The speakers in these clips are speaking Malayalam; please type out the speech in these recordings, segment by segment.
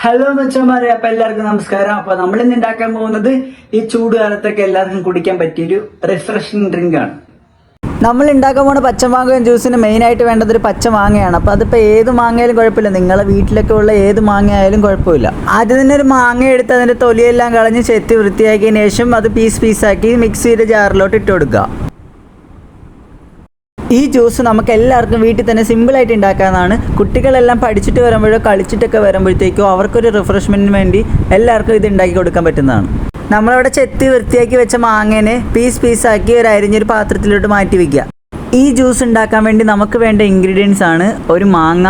ഹലോ മച്ചന്മാരെ. അപ്പൊ എല്ലാവർക്കും നമസ്കാരം. അപ്പൊ നമ്മൾ ഇന്ന് ഉണ്ടാക്കാൻ പോകുന്നത് ഈ ചൂടുകാലത്തൊക്കെ എല്ലാവർക്കും കുടിക്കാൻ പറ്റിയൊരു റിഫ്രഷിങ് ഡ്രിങ്ക് ആണ്. നമ്മൾ ഉണ്ടാക്കാൻ പോണ പച്ചമാങ്ങ ജ്യൂസിന് മെയിനായിട്ട് വേണ്ടത് ഒരു പച്ചമാങ്ങയാണ്. അപ്പോൾ അതിപ്പോൾ ഏത് മാങ്ങയായാലും കുഴപ്പമില്ല. നിങ്ങളെ വീട്ടിലൊക്കെ ഉള്ള ഏത് മാങ്ങ ആയാലും കുഴപ്പമില്ല. ആദ്യം തന്നെ ഒരു മാങ്ങ എടുത്ത് അതിന്റെ തൊലിയെല്ലാം കളഞ്ഞ് ചെത്തി വൃത്തിയാക്കിയതിന് ശേഷം അത് പീസ് പീസാക്കി മിക്സിയുടെ ജാറിലോട്ട് ഇട്ട് കൊടുക്കുക. ഈ ജ്യൂസ് നമുക്ക് എല്ലാവർക്കും വീട്ടിൽ തന്നെ സിമ്പിളായിട്ട് ഉണ്ടാക്കാവുന്നതാണ്. കുട്ടികളെല്ലാം പഠിച്ചിട്ട് വരുമ്പോഴോ കളിച്ചിട്ടൊക്കെ വരുമ്പോഴത്തേക്കോ അവർക്കൊരു റിഫ്രഷ്മെന്റിന് വേണ്ടി എല്ലാവർക്കും ഇത് ഉണ്ടാക്കി കൊടുക്കാൻ പറ്റുന്നതാണ്. നമ്മളവിടെ ചെത്തി വൃത്തിയാക്കി വെച്ച മാങ്ങനെ പീസ് പീസാക്കി ഒരു അരിഞ്ഞൊരു പാത്രത്തിലോട്ട് മാറ്റി വയ്ക്കുക ഈ ജ്യൂസ് ഉണ്ടാക്കാൻ വേണ്ടി നമുക്ക് വേണ്ട ഇൻഗ്രീഡിയൻസ് ആണ് ഒരു മാങ്ങ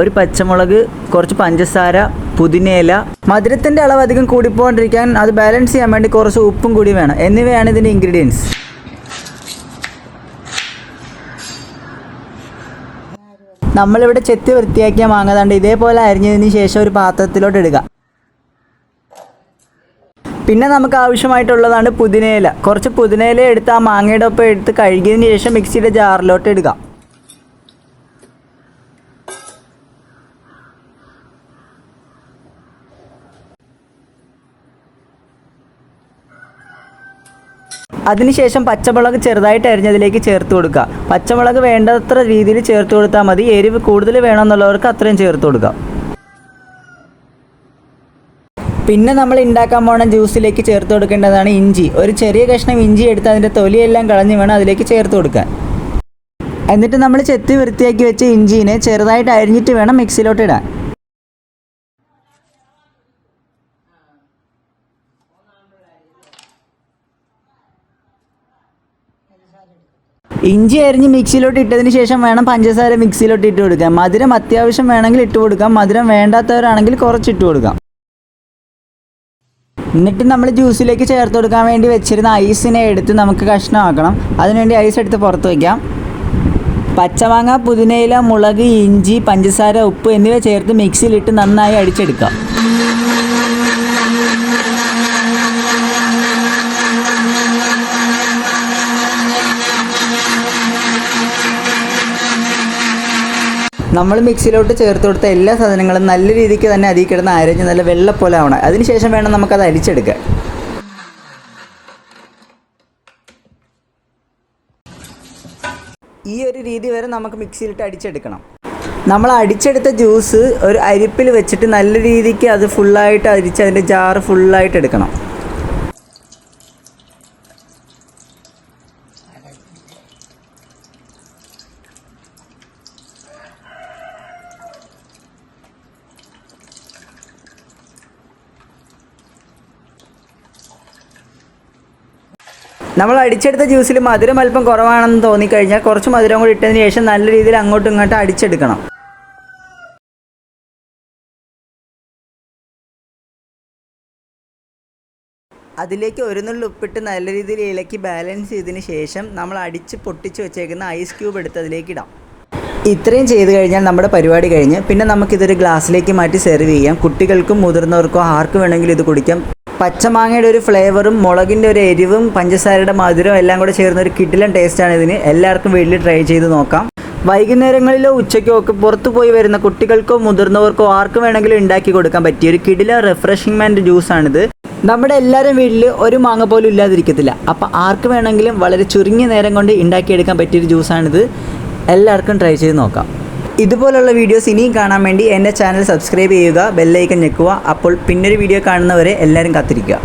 ഒരു പച്ചമുളക് കുറച്ച് പഞ്ചസാര പുതിനയില. മധുരത്തിന്റെ അളവ് അധികം കൂടിപ്പോണ്ടിരിക്കാൻ അത് ബാലൻസ് ചെയ്യാൻ വേണ്ടി കുറച്ച് ഉപ്പും കൂടി വേണം. എന്നിവയാണ് ഇതിന്റെ ഇൻഗ്രീഡിയൻസ് നമ്മളിവിടെ ചെത്തി വൃത്തിയാക്കിയ മാങ്ങ തണ്ട് ഇതേപോലെ അരിഞ്ഞതിന് ശേഷം ഒരു പാത്രത്തിലോട്ട് ഇടുക. പിന്നെ നമുക്ക് ആവശ്യമായിട്ടുള്ളതാണ് പുതിനയില. കുറച്ച് പുതിനയില എടുത്ത് ആ മാങ്ങയുടെ ഒപ്പം എടുത്ത് കഴുകിയതിന് ശേഷം മിക്സിയുടെ ജാറിലോട്ട് ഇടുക. അതിനുശേഷം പച്ചമുളക് ചെറുതായിട്ട് അരിഞ്ഞതിലേക്ക് ചേർത്ത് കൊടുക്കുക. പച്ചമുളക് വേണ്ടത്ര രീതിയിൽ ചേർത്ത് കൊടുത്താൽ മതി. എരിവ് കൂടുതൽ വേണമെന്നുള്ളവർക്ക് അത്രയും ചേർത്ത് കൊടുക്കാം. പിന്നെ നമ്മൾ ഉണ്ടാക്കാൻ പോകുന്ന ജ്യൂസിലേക്ക് ചേർത്ത് കൊടുക്കേണ്ടതാണ് ഇഞ്ചി. ഒരു ചെറിയ കഷ്ണം ഇഞ്ചി എടുത്ത് അതിന്റെ തൊലിയെല്ലാം കളഞ്ഞ് വേണം അതിലേക്ക് ചേർത്ത് കൊടുക്കാൻ. എന്നിട്ട് നമ്മൾ ചെത്തി വൃത്തിയാക്കി വെച്ച ഇഞ്ചിനെ ചെറുതായിട്ട് അരിഞ്ഞിട്ട് വേണം മിക്സിയിലോട്ട് ഇടാൻ. ഇഞ്ചി അരിഞ്ഞ് മിക്സിയിലോട്ട് ഇട്ടതിന് ശേഷം വേണം പഞ്ചസാര മിക്സിയിലോട്ട് ഇട്ട് കൊടുക്കാം മധുരം അത്യാവശ്യം വേണമെങ്കിൽ ഇട്ട് കൊടുക്കാം. മധുരം വേണ്ടാത്തവരാണെങ്കിൽ കുറച്ച് ഇട്ട് കൊടുക്കാം. എന്നിട്ട് നമ്മൾ ജ്യൂസിലേക്ക് ചേർത്ത് കൊടുക്കാൻ വേണ്ടി വെച്ചിരുന്ന ഐസിനെ എടുത്ത് നമുക്ക് കഷ്ണമാക്കണം. അതിനുവേണ്ടി ഐസ് എടുത്ത് പുറത്ത് വയ്ക്കാം പച്ചമാങ്ങ പുതിനയില മുളക് ഇഞ്ചി പഞ്ചസാര ഉപ്പ് എന്നിവ ചേർത്ത് മിക്സിയിലിട്ട് നന്നായി അടിച്ചെടുക്കാം. നമ്മൾ മിക്സിയിലോട്ട് ചേർത്ത് കൊടുത്ത എല്ലാ സാധനങ്ങളും നല്ല രീതിക്ക് തന്നെ അതിൽ കിടന്ന് അരഞ്ഞ് നല്ല വെള്ള പോലെ ആവണം. അതിനുശേഷം വേണം നമുക്കത് അരിച്ചെടുക്കാൻ. ഈ ഒരു രീതി വരെ നമുക്ക് മിക്സിയിലിട്ട് അടിച്ചെടുക്കണം. നമ്മൾ അടിച്ചെടുത്ത ജ്യൂസ് ഒരു അരിപ്പിൽ വെച്ചിട്ട് നല്ല രീതിക്ക് അത് ഫുള്ളായിട്ട് അരിച്ച് അതിന്റെ ജാറ് ഫുള്ളായിട്ട് എടുക്കണം. നമ്മൾ അടിച്ചെടുത്ത ജ്യൂസിൽ മധുരം അല്പം കുറവാണെന്ന് തോന്നിക്കഴിഞ്ഞാൽ കുറച്ച് മധുരം കൂടി ഇട്ടതിന് ശേഷം നല്ല രീതിയിൽ അങ്ങോട്ടും ഇങ്ങോട്ടും അടിച്ചെടുക്കണം. അതിലേക്ക് ഒരു നുള്ളി ഉപ്പിട്ട് നല്ല രീതിയിൽ ഇളക്കി ബാലൻസ് ചെയ്തതിന് ശേഷം നമ്മൾ അടിച്ച് പൊട്ടിച്ച് വെച്ചേക്കുന്ന ഐസ് ക്യൂബ് എടുത്ത് അതിലേക്ക് ഇടാം. ഇത്രയും ചെയ്തു കഴിഞ്ഞാൽ നമ്മുടെ പരിപാടി കഴിഞ്ഞ്. പിന്നെ നമുക്കിതൊരു ഗ്ലാസ്സിലേക്ക് മാറ്റി സെർവ് ചെയ്യാം. കുട്ടികൾക്കും മുതിർന്നവർക്കും ആർക്ക് വേണമെങ്കിലും ഇത് കുടിക്കാം. പച്ചമാങ്ങയുടെ ഒരു ഫ്ലേവറും മുളകിന്റെ ഒരു എരിവും പഞ്ചസാരയുടെ മധുരവും എല്ലാം കൂടെ ചേർന്ന ഒരു കിടിലൻ ടേസ്റ്റാണ് ഇതിന്. എല്ലാവർക്കും വീട്ടിൽ ട്രൈ ചെയ്ത് നോക്കാം. വൈകുന്നേരങ്ങളിലോ ഉച്ചയ്ക്കോ ഒക്കെ പുറത്തു പോയി വരുന്ന കുട്ടികൾക്കോ മുതിർന്നവർക്കോ ആർക്കും വേണമെങ്കിലും ഉണ്ടാക്കി കൊടുക്കാൻ പറ്റിയ ഒരു കിടില റിഫ്രഷിംഗ്മെന്റ് ജ്യൂസാണിത് നമ്മുടെ എല്ലാവരും വീട്ടിൽ ഒരു മാങ്ങ പോലും ഇല്ലാതിരിക്കത്തില്ല. അപ്പോൾ ആർക്ക് വേണമെങ്കിലും വളരെ ചുരുങ്ങിയ നേരം കൊണ്ട് ഉണ്ടാക്കിയെടുക്കാൻ പറ്റിയൊരു ജ്യൂസാണിത് എല്ലാവർക്കും ട്രൈ ചെയ്ത് നോക്കാം. ഇതുപോലുള്ള വീഡിയോസ് ഇനിയും കാണാൻ വേണ്ടി എന്റെ ചാനൽ സബ്സ്ക്രൈബ് ചെയ്യുക ബെല്ലൈക്കൻ ഞെക്കുക. അപ്പോൾ പിന്നൊരു വീഡിയോ കാണുന്നവരെ എല്ലാവരും കാത്തിരിക്കുക.